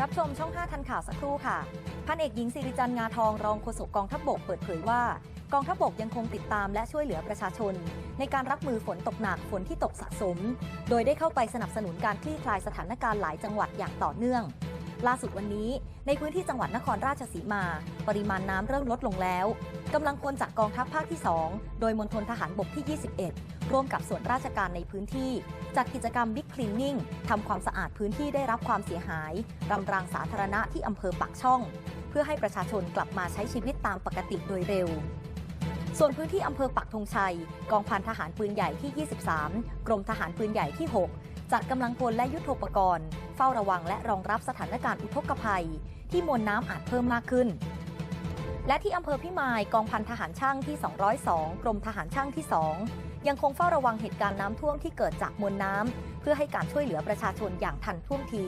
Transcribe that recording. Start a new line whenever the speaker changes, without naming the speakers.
รับชมช่อง 5 ทันข่าวสักครู่ค่ะ พันเอกหญิงสิริจันทร์งาทองรองโฆษกกองทัพบกเปิดเผยว่ากองทัพบกยังคงติดตามและช่วยเหลือประชาชน ในการรับมือฝนตกหนักฝนที่ตกสะสม โดยได้เข้าไปสนับสนุนการคลี่คลายสถานการณ์หลายจังหวัดอย่างต่อเนื่อง ล่าสุดวันนี้ ในพื้นที่จังหวัดนครราชสีมา ปริมาณน้ำเริ่มลดลงแล้วกำลังพลจากกองทัพภาคที่ 2 โดยมณฑลทหารบกที่ 21 ร่วมกับส่วนราชการในพื้นที่ จัดกิจกรรมบิ๊กคลีนนิ่งทำความสะอาดพื้นที่ได้รับความเสียหายรำรางสาธารณะที่อำเภอปากช่อง เพื่อให้ประชาชนกลับมาใช้ชีวิตตามปกติโดยเร็วส่วนพื้นที่อำเภอปักธงชัย กองพันทหารปืนใหญ่ที่ 23 กรมทหารปืนใหญ่ที่ 6 จัดกำลังพลและยุทโธปกรณ์ เฝ้าระวังและรองรับสถานการณ์อุทกภัย ที่มวลน้ำอาจเพิ่มมากขึ้น และที่อำเภอพิมายกองพันทหารช่างที่ 202 กรมทหารช่างที่ 2 ยังคงเฝ้าระวังเหตุการณ์น้ำท่วมที่เกิดจากมวลน้ำเพื่อให้การช่วยเหลือประชาชนอย่างทันท่วงที